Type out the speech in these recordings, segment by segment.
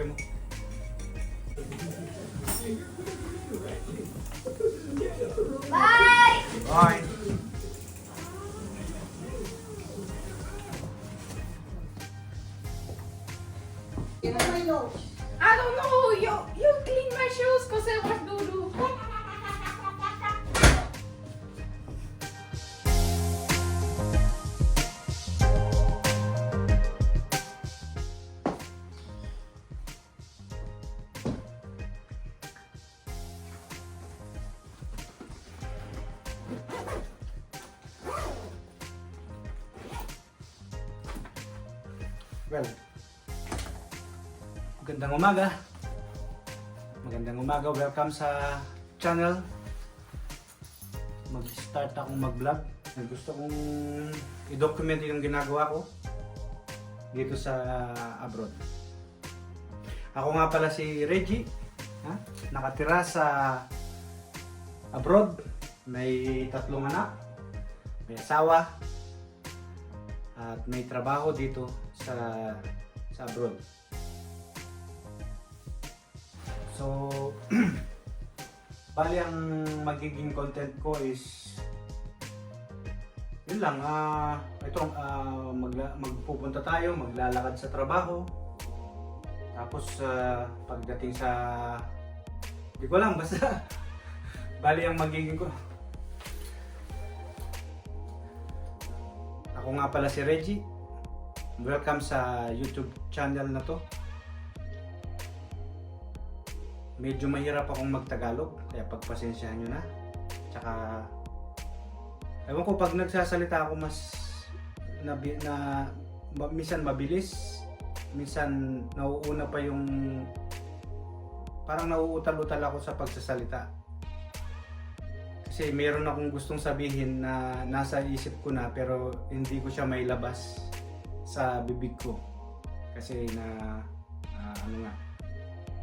kape mo. Bye! Bye! Well, magandang umaga. Magandang umaga. Welcome sa channel. Mag-start akong mag-vlog. Gusto kong i-document yung ginagawa ko dito sa abroad. Ako nga pala si Reggie. Ha? Nakatira sa abroad. May tatlong anak. May asawa. At may trabaho dito sa sa abroad. So, bali ang magiging content ko is yun lang, ah ito, ah, magla- magpupunta tayo, maglalakad sa trabaho. Tapos, ah, pagdating sa, di ko lang, basta, bali ang magiging ko. Ako nga pala si Reggie. Welcome sa YouTube channel na to. Medyo mahirap akong magtagalog, kaya pagpasensyahan nyo na. Tsaka, ewan ko pag nagsasalita ako mas na, na minsan mabilis, minsan nauuna pa yung parang nauutal-utal ako sa pagsasalita. Kasi meron akong gustong sabihin na nasa isip ko na pero hindi ko siya may labas sa bibig ko. Kasi na ah, ano nga.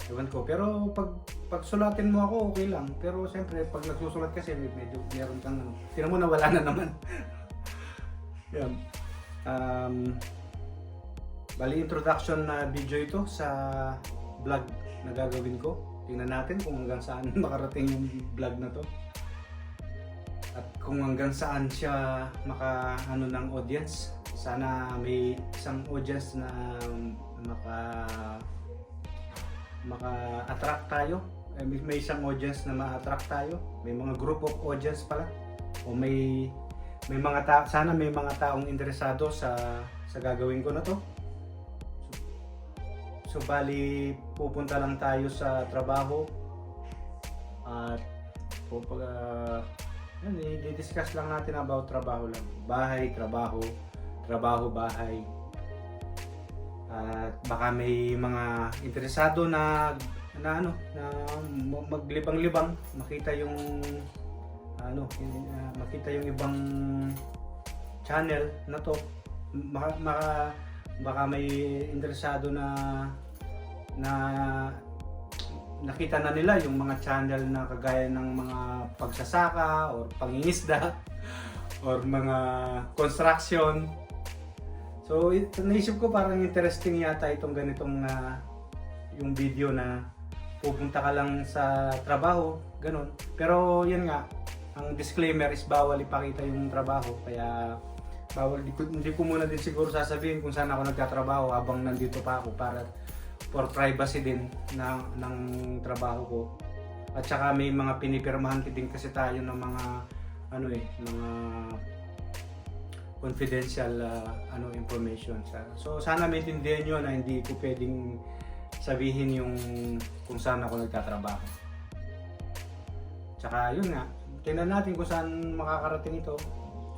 Ewan ko. Pero pag pag sulatin mo ako, okay lang. Pero siyempre, pag nagsusulat kasi, medyo meron kang ano. Tira mo na wala na naman. Yan. Um, bali introduction na video ito sa vlog na gagawin ko. Tingnan natin kung hanggang saan makarating yung vlog na to. Kung hanggang saan siya maka ano ng audience. Sana may isang audience na maka maka-attract tayo. Eh, May, may isang audience na ma-attract tayo. May mga group of audience pala. O may may mga ta sana may mga taong interesado sa sa gagawin ko na to. So, so bali pupunta lang tayo sa trabaho at uh, yan, i-discuss lang natin about trabaho lang. Bahay, trabaho, trabaho, bahay. At baka may mga interesado na na ano na maglibang-libang makita yung ano yung, ah, makita yung ibang channel na to maka- baka may interesado na na nakita na nila yung mga channel na kagaya ng mga pagsasaka or pangingisda or mga construction So, it, naisip ko parang interesting yata itong ganitong na yung video na pupunta ka lang sa trabaho, ganun. Pero yun nga, ang disclaimer is bawal ipakita yung trabaho. Kaya bawal, di ko, hindi ko muna din siguro sasabihin kung saan ako nagtatrabaho habang nandito pa ako para for privacy din na, ng trabaho ko. At saka may mga pinipirmahan din kasi tayo ng mga ano eh, mga confidential uh, ano information sa so sana maintindihan niyo na hindi ko pwedeng sabihin yung kung saan ako nagtatrabaho. Tsaka yun nga tingnan natin kung saan makakarating ito.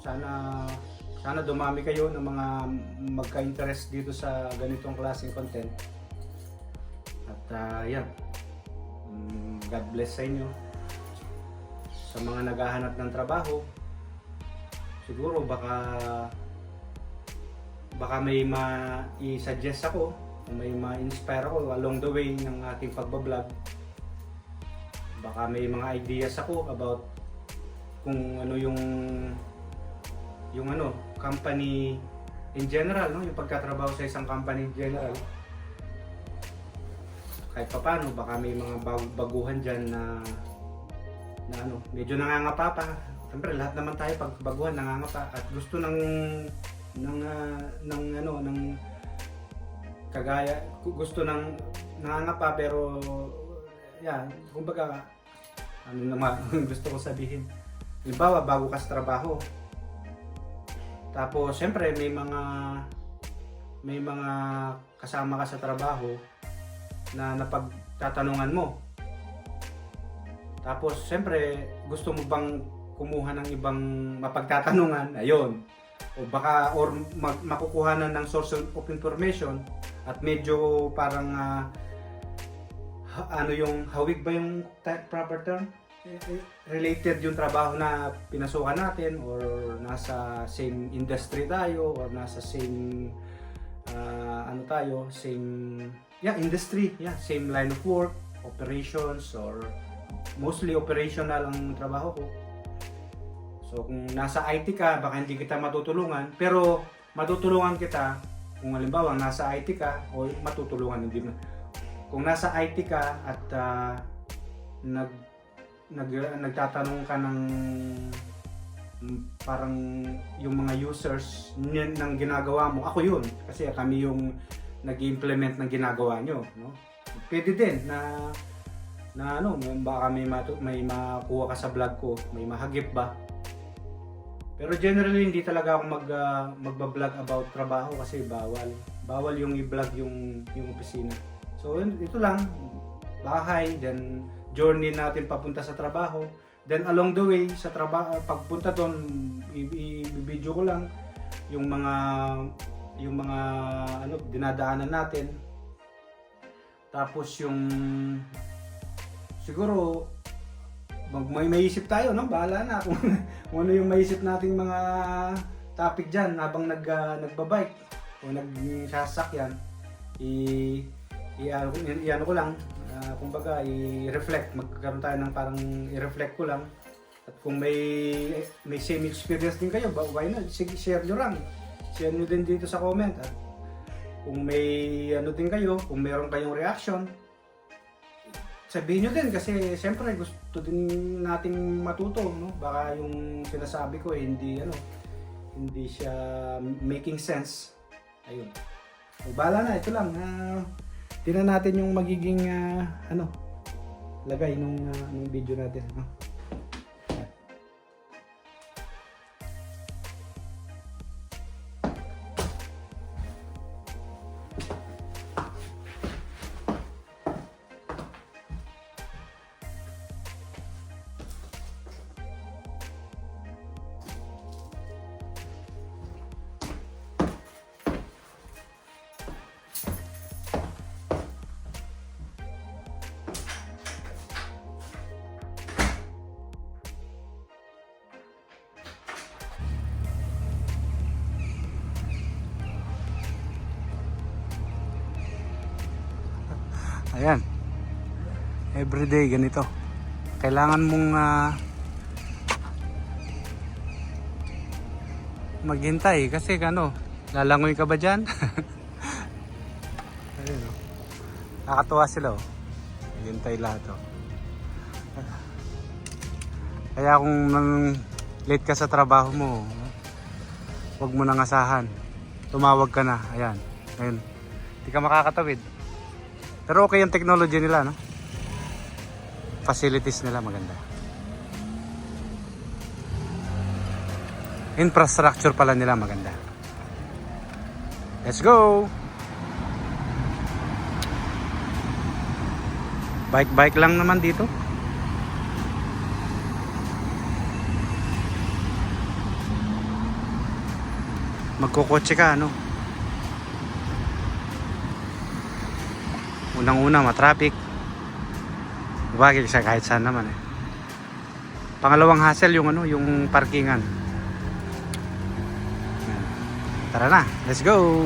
Sana sana dumami kayo ng mga magka-interest dito sa ganitong klaseng content at uh, yan. Mm, God bless sa inyo. Sa mga naghahanap ng trabaho siguro baka baka may ma-i-suggest ako o may ma-inspire ako along the way ng ating pagbablog. Baka may mga ideas ako about kung ano yung yung ano company in general no? Yung pagkatrabaho sa isang company in general kahit papano baka may mga bag- baguhan dyan na na ano, medyo nangangapa pa. Siyempre lahat naman tayo pag baguhan nangangapa at gusto ng ng ah, ng ano ng kagaya gu- gusto ng nangangapa pero yan, kumbaga ano naman gusto ko sabihin. Halimbawa, bago ka sa trabaho. Tapos, siyempre, may mga may mga kasama ka sa trabaho na napagtatanungan mo. Tapos, siyempre, gusto mo bang kumuha ng ibang mapagtatanungan? Ayun. O baka, or mag, makukuha na ng source of information at medyo parang ah, ha- ano yung hawig ba yung proper term? Eh, eh, Related yung trabaho na pinasukan natin or nasa same industry tayo or nasa same ah, ano tayo, same yeah, industry, yeah, same line of work, operations or mostly operational ang trabaho ko. So kung nasa IT ka, baka hindi kita matutulungan, pero matutulungan kita kung halimbawa nasa IT ka o matutulungan hindi mo. Kung nasa IT ka at ah, nag nag nagtatanong ka ng mm, parang yung mga users ng ginagawa mo, ako yun. Kasi kami yung nag-implement ng ginagawa nyo. No? Pwede din na na ano, baka may, matu- may makuha ka sa vlog ko, may mahagip ba. Pero generally hindi talaga ako mag ah, magba-vlog about trabaho kasi bawal. Bawal yung i-vlog yung yung opisina. So ito lang bahay, then journey natin papunta sa trabaho. Then along the way sa trabaho pagpunta doon i-video ko lang yung mga yung mga ano dinadaanan natin. Tapos yung siguro mag may maisip tayo, no? Bahala na kung, kung ano yung maisip nating mga topic diyan habang nag ah, nagbabike o nagsasakyan. I i ano, i- i- ano ko lang, ah, kumbaga i-reflect, magkaroon tayo ng parang i-reflect ko lang. At kung may may same experience din kayo, why not? Sige, share nyo lang. Share nyo din dito sa comment. At kung may ano din kayo, kung meron kayong reaction, sabihin nyo din kasi siyempre gusto din nating matuto, no? Baka yung sinasabi ko eh, hindi ano, hindi siya making sense. Ayun. So, bahala na, ito lang. Uh, tingnan natin yung magiging ah, ano, lagay nung, ah, nung video natin. ah. Ayan. Everyday ganito. Kailangan mong ah, maghintay kasi ano, lalangoy ka ba dyan? Ayun, oh. Nakakatuwa sila oh. Maghintay lahat oh. Kaya kung nang late ka sa trabaho mo, huwag mo nang asahan. Tumawag ka na. Ayan. Ayun. Hindi ka makakatawid. Pero okay yung technology nila, no? Facilities nila maganda. Infrastructure pala nila maganda. Let's go! Bike-bike lang naman dito. Magkukotse ka, ano? Unang-una, matraffic. Bagay siya kahit saan naman eh. Pangalawang hassle yung ano, yung parkingan. Tara na, let's go!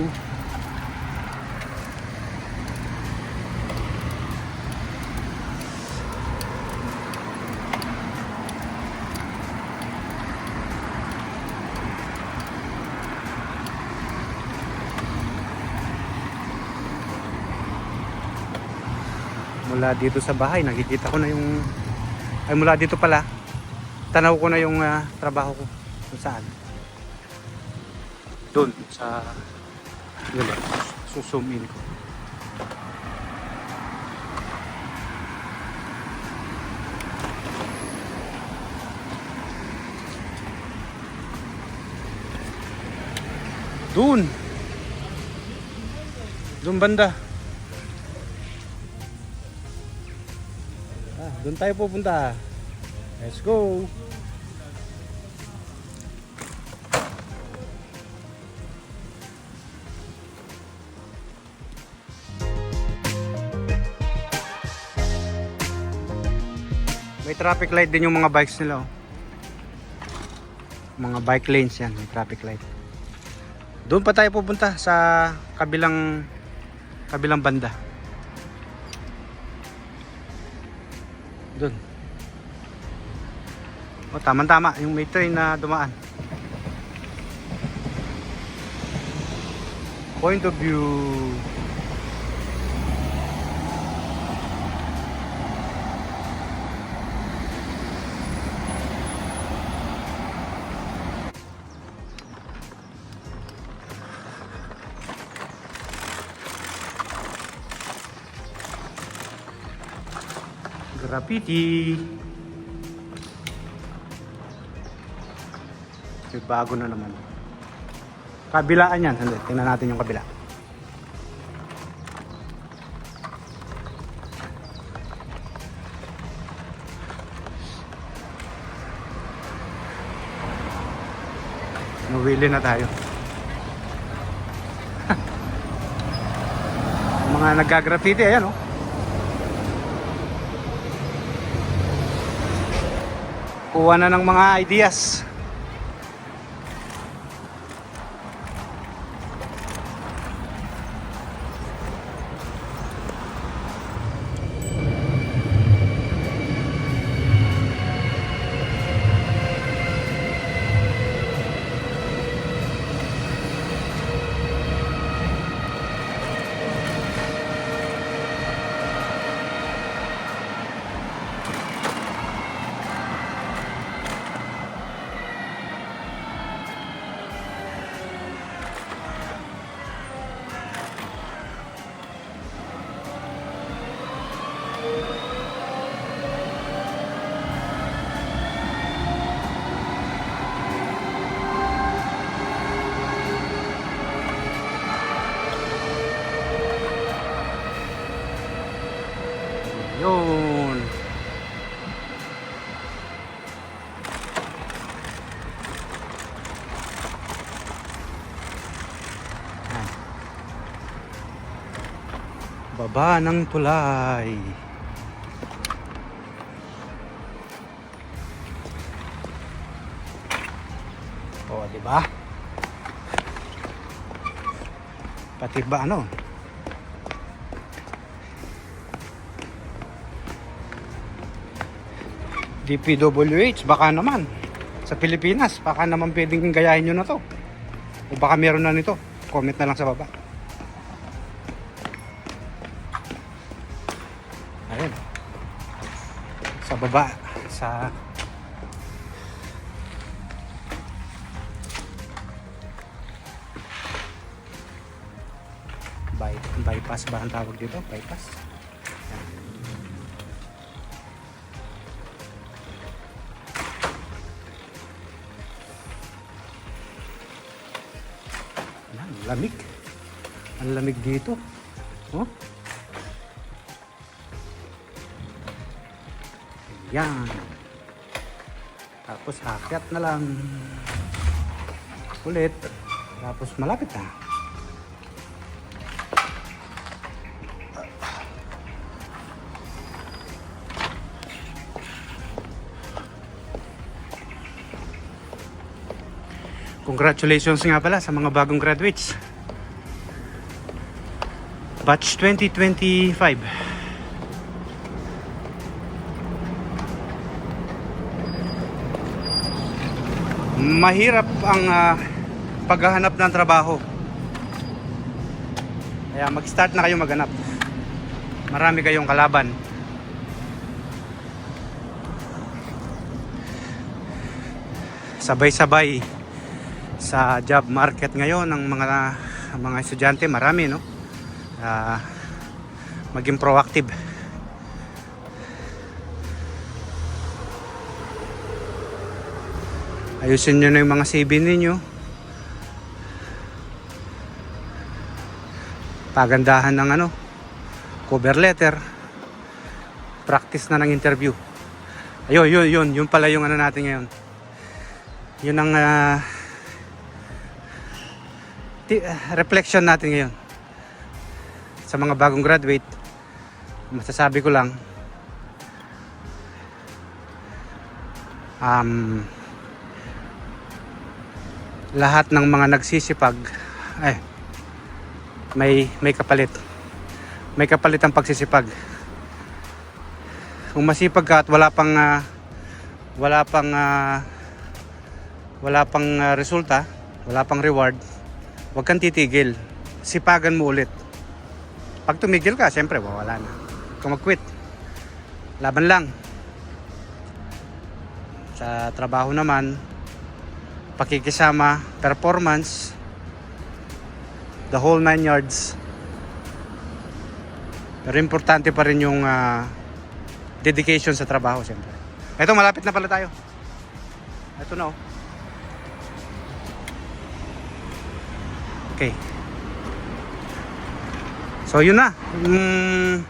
Mula dito sa bahay, nakikita ko na yung... Ay, mula dito pala, tanaw ko na yung ah, trabaho ko. Kung saan. Doon, sa... Yun lang, susum in ko. Doon. Doon banda. Doon tayo pupunta. Let's go. May traffic light din yung mga bikes nila. Oh. Mga bike lanes yan, may traffic light. Doon pa tayo pupunta sa kabilang kabilang banda. O tama-tama yung may train na dumaan. Point of view. Graffiti. May bago na naman. Kabilaan yan. Sandali, tingnan natin yung kabila. Mawili na tayo. Mga nagka-graffiti, ayan oh. Kuha na ng mga ideas. Yun. Baba ng tulay. O, di ba? Pati ba ano? DPWH, baka naman. Sa Pilipinas, baka naman pwedeng gayahin nyo na to. O baka meron na nito. Comment na lang sa baba. Ayun. Sa baba, sa... By, bypass ba ang tawag dito? Bypass? Lamig. Ang lamig dito. Oh. Yan. Tapos akyat na lang. Ulit. Tapos malapit na. Congratulations nga pala sa mga bagong graduates. Batch 2025. Mahirap ang ah, paghahanap ng trabaho. Kaya mag-start na kayo maghanap. marami kayong kalaban. Sabay-sabay sa job market ngayon ng mga mga estudyante marami no. Ah, maging proactive. Ayusin nyo na yung mga CV ninyo. Pagandahan ng ano, cover letter. Practice na ng interview. Ayun, yun, yun. Yun pala yung ano natin ngayon. Yun ang ah, reflection natin ngayon. Sa mga bagong graduate, masasabi ko lang, um, lahat ng mga nagsisipag ay may may kapalit may kapalit ang pagsisipag kung masipag ka at wala pang ah, wala pang ah, wala pang ah, resulta wala pang reward huwag kang titigil sipagan mo ulit pag tumigil ka syempre wala na kung mag-quit laban lang sa trabaho naman pakikisama, performance, the whole nine yards. Pero importante pa rin yung ah, dedication sa trabaho, siyempre. Ito, malapit na pala tayo. Ito na, oh. Okay. So, yun na. Mm,